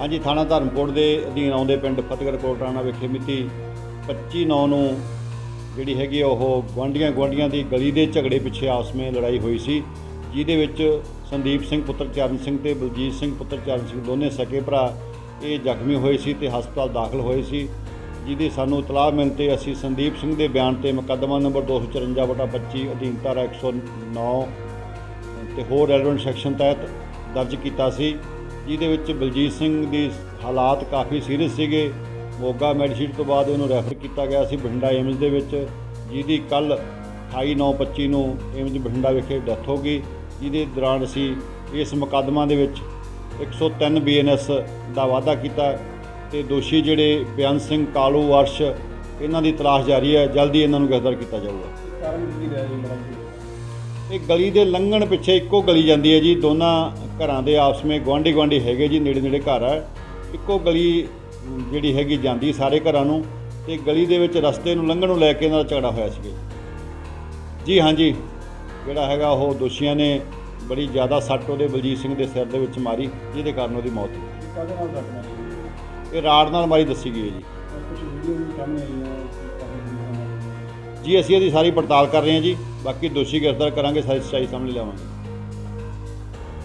ਹਾਂਜੀ, ਥਾਣਾ ਧਰਮਕੋਟ ਦੇ ਅਧੀਨ ਆਉਂਦੇ ਪਿੰਡ ਫਤਿਹਗੜ੍ਹ ਕੋਟਰਾਣਾ ਵਿਖੇ ਮਿਤੀ 25 9 ਨੂੰ ਜਿਹੜੀ ਹੈਗੀ ਉਹ ਗੁਆਂਢੀਆਂ ਗੁਆਂਢੀਆਂ ਦੀ ਗਲੀ ਦੇ ਝਗੜੇ ਪਿੱਛੇ ਆਪਸ ਵਿੱਚ ਲੜਾਈ ਹੋਈ ਸੀ, ਜਿਹਦੇ ਵਿੱਚ ਸੰਦੀਪ ਸਿੰਘ, ਪੁੱਤਰ ਚਰਨ ਸਿੰਘ ਤੇ ਬਲਜੀਤ ਸਿੰਘ, ਪੁੱਤਰ ਚਰਨ ਸਿੰਘ ਦੋਨੇ ਸਕੇ ਭਰਾ। ਇਹ ਜ਼ਖਮੀ ਹੋਏ ਸੀ ਤੇ ਹਸਪਤਾਲ ਦਾਖਲ ਹੋਏ ਸੀ, ਜਿਹਦੇ ਸਾਨੂੰ ਇਤਲਾਹ ਮਿਲਣ ਤੇ ਅਸੀਂ ਸੰਦੀਪ ਸਿੰਘ ਦੇ ਬਿਆਨ ਤੇ ਮੁਕੱਦਮਾ ਨੰਬਰ 254 ਬਟਾ 25 ਅਧੀਨ ਧਾਰਾ 109 ਤੇ ਹੋਰ ਰੈਲੇਵੈਂਟ ਸੈਕਸ਼ਨ ਤਹਿਤ ਦਰਜ ਕੀਤਾ ਸੀ। ਜਿਹਦੇ ਵਿੱਚ ਬਲਜੀਤ ਸਿੰਘ ਦੀ ਹਾਲਾਤ ਕਾਫੀ ਸੀਰੀਅਸ ਸੀਗੇ ਮੋਗਾ ਮੈਡੀਸਿਟ ਤੋਂ ਬਾਅਦ ਉਹਨੂੰ ਰੈਫਰ ਕੀਤਾ ਗਿਆ ਸੀ ਬਠਿੰਡਾ ਏਮਜ਼ ਦੇ ਵਿੱਚ ਜਿਹਦੀ ਕੱਲ 28925 ਨੂੰ ਏਮਜ਼ ਬਠਿੰਡਾ ਵਿਖੇ ਡੈਥ ਹੋ ਗਈ ਜਿਹਦੇ ਦੌਰਾਨ ਅਸੀਂ ਇਸ ਮੁਕੱਦਮਾ ਦੇ ਵਿੱਚ 103 ਬੀਐਨਐਸ ਦਾ ਵਾਅਦਾ ਕੀਤਾ ਤੇ ਦੋਸ਼ੀ ਜਿਹੜੇ ਬਿਆਨ ਸਿੰਘ ਕਾਲੂ ਅਰਸ਼ ਇਹਨਾਂ ਦੀ ਤਲਾਸ਼ ਜਾਰੀ ਹੈ ਜਲਦੀ ਇਹਨਾਂ ਨੂੰ ਗ੍ਰਿਫਤਾਰ ਕੀਤਾ ਜਾਊਗਾ? ਇਹ ਗਲੀ ਦੇ ਲੰਘਣ ਪਿੱਛੇ ਇੱਕੋ ਗਲੀ ਜਾਂਦੀ ਹੈ ਜੀ ਦੋਨਾਂ ਘਰਾਂ ਦੇ ਆਪਸ ਵਿੱਚ ਗੁਆਂਢੀ ਗੁਆਂਢੀ ਹੈਗੇ ਜੀ ਨੇੜੇ ਨੇੜੇ ਘਰ ਹੈ ਇੱਕੋ ਗਲੀ ਜਿਹੜੀ ਹੈਗੀ ਜਾਂਦੀ ਸਾਰੇ ਘਰਾਂ ਨੂੰ ਤੇ ਗਲੀ ਦੇ ਵਿੱਚ ਰਸਤੇ ਨੂੰ ਲੰਘਣ ਨੂੰ ਲੈ ਕੇ ਇਹਨਾਂ ਦਾ ਝਗੜਾ ਹੋਇਆ ਸੀ ਜੀ। ਹਾਂਜੀ ਜਿਹੜਾ ਹੈਗਾ ਉਹ ਦੋਸ਼ੀਆਂ ਨੇ ਬੜੀ ਜ਼ਿਆਦਾ ਸੱਟ ਉਹਦੇ ਬਲਜੀਤ ਸਿੰਘ ਦੇ ਸਿਰ ਦੇ ਵਿੱਚ ਮਾਰੀ ਜਿਹਦੇ ਕਾਰਨ ਉਹਦੀ ਮੌਤ ਹੋਈ ਇਹ ਰਾੜ ਨਾਲ ਮਾਰੀ ਦੱਸੀ ਗਈ ਹੈ ਜੀ। ਜੀ ਅਸੀਂ ਇਹਦੀ ਸਾਰੀ ਪੜਤਾਲ ਕਰ ਰਹੇ ਹਾਂ ਜੀ। ਬਾਕੀ ਦੋਸ਼ੀ ਗ੍ਰਿਫਤਾਰ ਕਰਾਂਗੇ ਸਾਰੀ ਸੱਚਾਈ ਸਾਹਮਣੇ ਲਿਆਵਾਂਗੇ।